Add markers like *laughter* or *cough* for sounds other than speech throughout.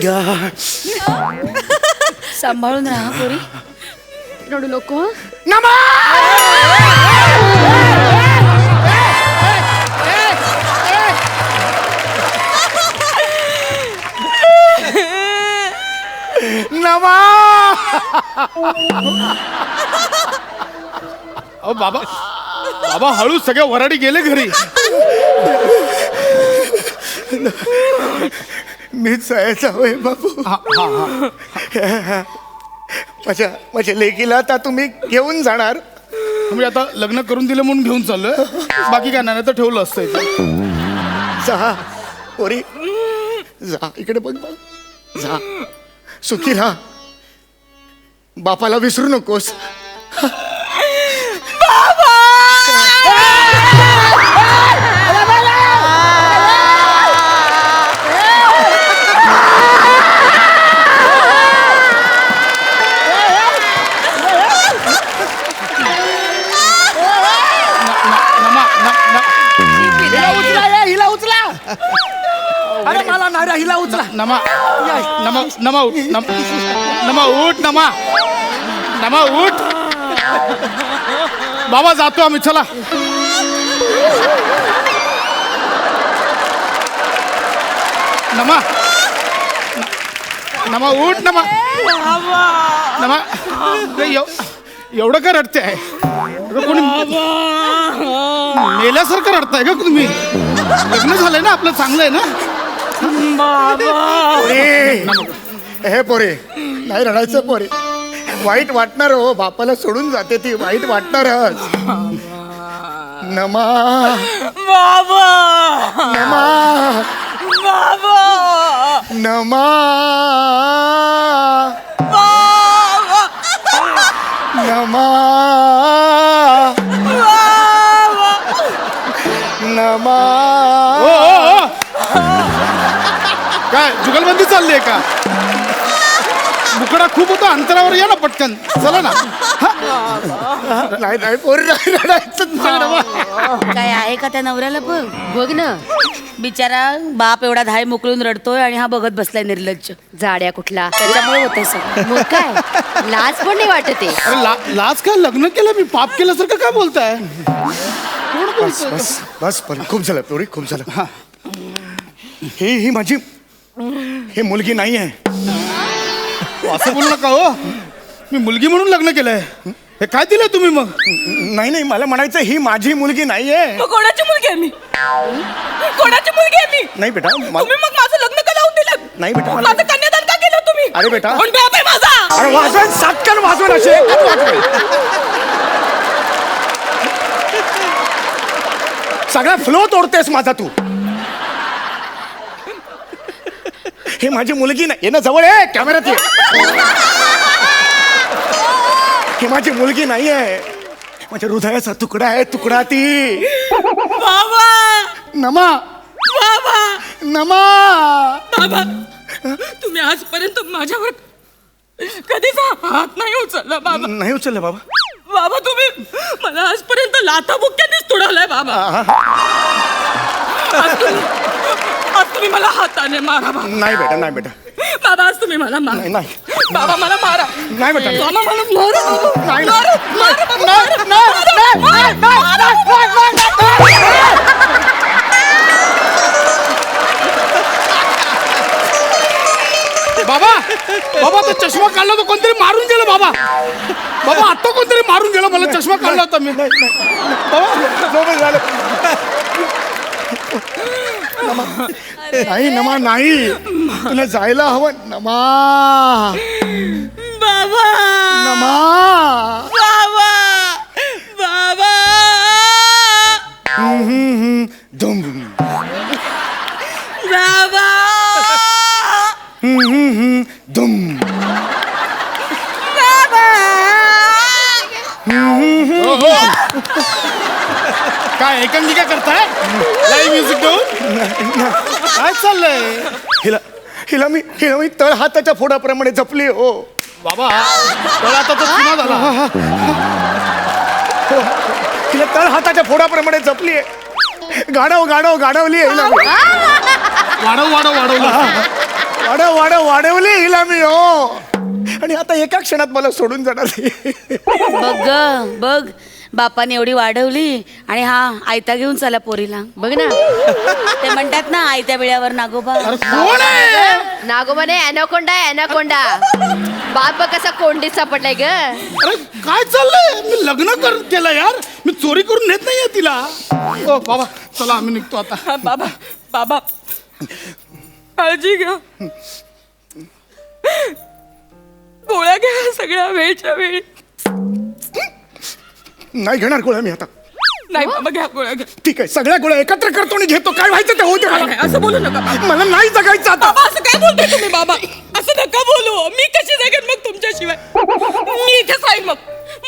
घ्या सांभाळून राहा पोरी रडू नको. नमा नमा अहो बाबा. बाबा हळू सगळ्या वराडी गेले घरी. *laughs* मीच जायचा होय बाबू हा, हा, हा. *laughs* माझ्या माझ्या लेकीला आता तुम्ही घेऊन जाणार. म्हणजे आता लग्न करून दिलं म्हणून घेऊन चाललोय. बाकी काय नाही तर ठेवलं असतं इथे. जा पोरी. जा इकडे बघ बघ. जा. सुखी राहा बापाला विसरू नकोस. मला नाही हिला उचला. नमा नमा नमा उठ नम- नमा उठ नमा. नमा उठ. बाबा जातो आम्ही चला. नमा. नमा उठ नमा. नमा. ते एव- एवढं का रडते आहे? अगं कोणी मेल्यासारखं रडताय का तुम्ही? लग्न झालंय ना आपलं चांगलं आहे ना? पोरे. हे पोरे. नाही रडायचं पोरे. वाईट वाटणार हो बापाला सोडून जाते ती वाईट वाटणारच. नमा. बाबा. नमा. बाबा. नमा. आहे का मुकडा खूप होता अंतरावर या ना पटकन चला ना नाही नाही पोरी नाही रडायचं तुझ्याकडे काय आहे का त्या नवऱ्याला बघ बघ ना बिचारा बाप एवढा धाय मोकळून रडतोय आणि हा बघत बसलाय निर्लज्ज जाड्या कुठला त्याच्यामुळे होतंय सगळं मग काय लाज पण नाही वाटत आहे अरे ला, लाज काय लग्न केलं मी पाप केल्यासारखं काय बोलताय कोण बस बोलतंय? बस बस पण खूप झालं पोरी खूप झालं ही ही माझी ही मुलगी नाही आहे. *laughs* असं बोलू नका हो. मी मुलगी म्हणून लग्न केलंय. हे काय दिलंय तुम्ही मग? नाही नाही मला म्हणायचं ही माझी मुलगी नाही आहे मग कोणाची मुलगी आहे मी? कोणाची मुलगी आहे मी? नाही बेटा तुम्ही मा- मग माझं लग्न का लावून दिलं? नाही बेटा मला माझं कन्यादान का केलं तुम्ही? अरे बेटा. कोण बाप आहे माझा? अरे वाजवेन सातकन वाजवेन असे. एकच वाजवेन सगळा फ्लो तोडतेस माझा तू. हे माझी मुलगी नाही. ये ना जवळ आहे कॅमेऱ्यात ये हे माझी मुलगी नाही आहे माझ्या हृदयाचा तुकडा आहे तुकडा ती. बाबा! नमा. बाबा! नमा. बाबा! तुम्ही आजपर्यंत माझ्यावर कधीच हात नाही उचलला बाबा. नाही उचललं बाबा. बाबा तुम्ही मला आजपर्यंत लाथा बुक्क्यानेच तुडवलंय बाबा. आज तुम्ही तुम्ही मला हाताने मारा बाबा नाही बेटा नाही बेटा बाबा आज तुम्ही मला मारा नाही नाही बाबा मला मारा नाही बेटा बाबा मला मारा बाबा. नाही. मारा, मारा बाबा, मारा. बाबा बाबा तो चष्मा काढला तो कोणतरी मारून गेलं बाबा बाबा आता कोणतरी मारून गेलं मला चष्मा काढला होता मी झोपेल झालं. नमा. *laughs* नाही नमा नाही. तुला जायला हवं. नमा. बाबा. नमा. बाबा. बाबा. हम्म, हम्म, हम्म. धुम बाबा. हम्म, हम्म, हम्म. धुम. हो, हो. काय एकांकिका करताय? लाईव्ह म्युझिक देऊन? काय चाललंय? हिला हिला मी हिला मी तळ हाताच्या फोडाप्रमाणे जपली हो. बाबा तर आता तो चुना झाला. हिला तळ हाताच्या फोडाप्रमाणे जपली. आहे गाडव गाडव गाडवली आहे हिला मी. वाढव वाढव वाढवलं. वाढव वाढव वाढवली हिला मी हो. आणि आता एका क्षणात मला सोडून जाणार. बघ ग बघ. बापाने एवढी वाढवली आणि हा आयता घेऊन चला पोरीला. बघ ना. ते म्हणतात ना आयत्या बिळ्यावर नागोबा. अरे कोण आहे? नागोबाने अॅनाकोंडा अॅनाकोंडा बाप कसा कोंडीत सापडलाय ग. अरे काय चाललंय? मी लग्न कर केलं यार. मी चोरी करून नेत नाहीये तिला. ओ बाबा चला आम्ही निघतो आता. हा, बाबा बाबा. काळजी घ्या. गोळ्या घ्या सगळ्या वेळच्या वेळी. नाही घेणार गोळ्या मी आता. नाही बाबा घ्या गोळ्या घ्या. ठीक आहे सगळ्या गोळ्या एकत्र करतो आणि घेतो. काय व्हायचं ते होऊ दे मला. नाही, असं बोलू नका बाबा. मला नाही जगायचं आता. बाबा असं काय बोलताय तुम्ही बाबा? असं नका बोलू. मी कशी जगेन मग तुमच्याशिवाय? मी इथेच राहीन मग.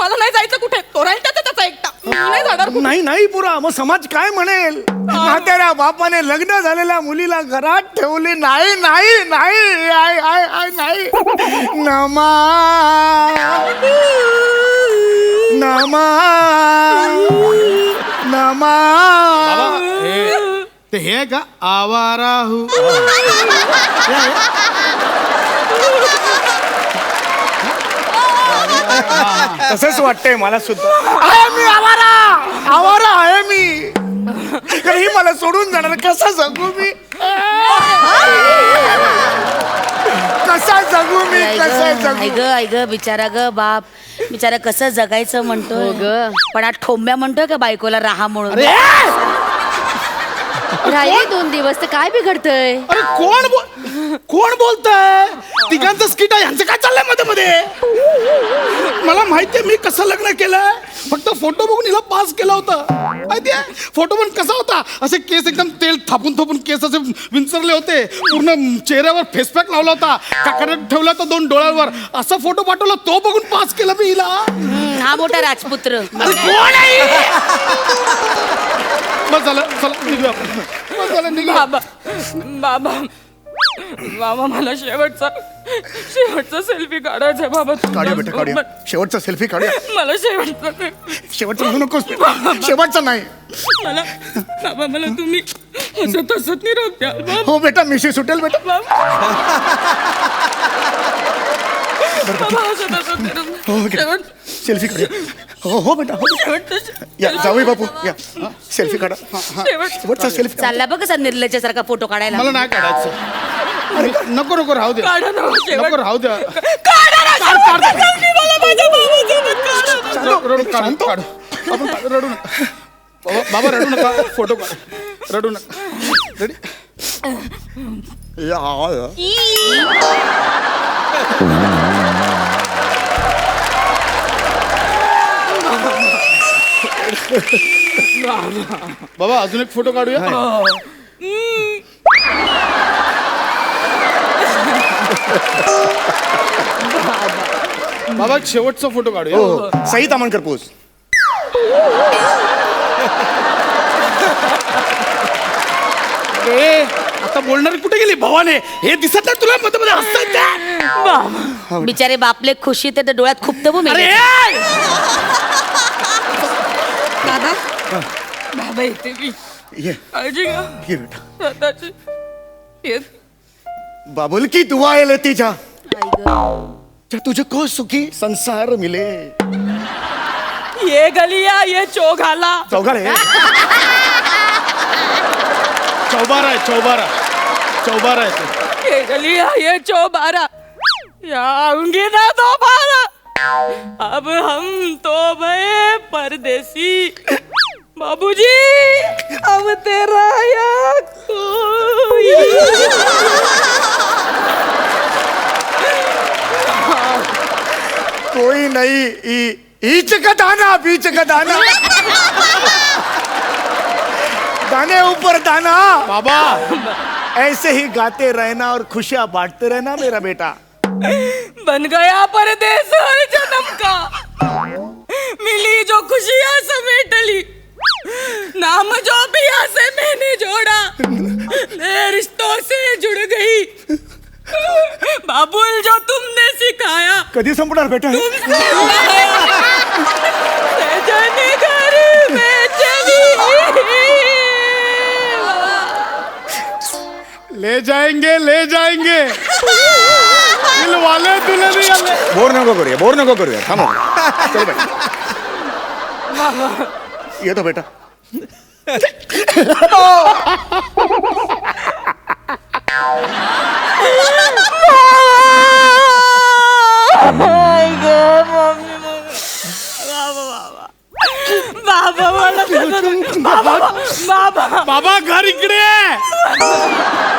मला नाही जायचं कुठे? तो राहील त्याचा त्याचा एकटा. मी नाही जाणार कुठे. नाही नाही पुरा. मग समाज काय म्हणेल? म्हाताऱ्या बापाने लग्न झालेल्या मुलीला घरात ठेवले. नाही नाही नाही आय आय आय नाही. नमा. नमा नमा ते हे आहे का? आवारा हू तसंच वाटतंय मला सुद्धा. आहे मी आवारा! आवारा आहे मी. कारण ही मला सोडून जाणार. कसा जगू मी? कसा जगू मी? कसा जगू ग ऐ ग बिचारा ग बाप. बिचारा कसं जगायचं म्हणतोय. हो ग. पण आज ठोंब्या म्हणतोय का बायकोला राहा म्हणून? राहिले दोन दिवस तर काय बिघडतंय? अरे कोण बोल कोण बोलतय? तिघांचं स्किट आहे यांचं काय चाललंयमध्ये मध्ये? मला माहितीये मी कसं लग्न केलंय फक्त फोटो बघून हिला पास केला होता. माहितीये? फोटो पण कसा होता? असे केस एकदम तेल थापून थापून केस असे विंचरले होते. पूर्ण चेहऱ्यावर फेसपॅक लावला होता. काकड्यात ठेवला होता दोन डोळ्यांवर. असा फोटो पाठवला तो बघून पास केला मी हिला. हा मोठा राजपुत्र. अरे कोण आहे बस झालं चला निघूया आपण. बस झालं निघूया. बाबा बाबा बाबा मला शेवटचा शेवटचा सेल्फी काढायचा आहे बाबा काढूया बेटा काढूया. शेवटचा सेल्फी काढूया. मला शेवटचा शेवटचा म्हणू नकोस शेवटचा नाही. मला बाबा मला तुम्ही हसत हसत निरोप द्याल बाबा. हो बेटा मिशी सुटेल बेटा. बाबा. हसत निरोप हो द्या. बेटा शेवट सेल्फी काढूया. हो हो बेटा हो या जाऊया बापू या. सेल्फी काढा. शेवट शेवटचा सेल्फी चालला बघ कसा निर्लज्यासारखा फोटो काढायला. मला नाही काढायचं. नको नको राहू दे काढा ना शेवट नको राहू द्या. काढा ना शेवटचा selfie मला माझ्या बाबासोबत काढा ना. रडू काढू काढू आपण काढू, रडू नका. बाबा बाबा रडू नका. फोटो काढ. रडू नका. रेडी या या. बाबा अजून एक फोटो काढूया? बाबा एक शेवटचा फोटो काढूया. हो हो. सई तामणकर पोच ए आता बोलणारी कुठे गेली? भवाने हे दिसत नाही तुला? मध्ये मध्ये हसताय बिचारे बापले खुशी ते डोळ्यात खूप तबू अरे ए! दादा? बाबा येते मी. ये. काळजी घ्या ये बेटा. येत दुआ आहे तिच्या तुझे को सुखी संसार मिले. ये गलिया ये चोघाला. चौघाळे चौबारा आहे चौबारा. चौबारा आहे तो. ये गलिया ये चौबारा. या आऊंगी ना दोबारा अब हम तो भये परदेसी। बाबूजी अब तेरा या कोई। कोई नहीं ई ईच का दाना बीच का दाना। दाने ऊपर दाना। बाबा। ऐसे ही गाते रहना और खुशियाँ बांटते रहना मेरा बेटा। बन गया परदेस हर जन्म का। मिली जो खुशियाँ समेट ली नाम जो पिया से मैंने जोड़ा नए रिश्तों से जुड़ गई। बाबुल जो तुमने सिखाया कधी संपणार बेटा? घर में चली। ले जाएँगे ले जाएँगे। बोर नको करूया बोर नको करूया थांब चल बेटा येतो बेटा बाबा बाबा बाबा बाबा घर इकडे आहे.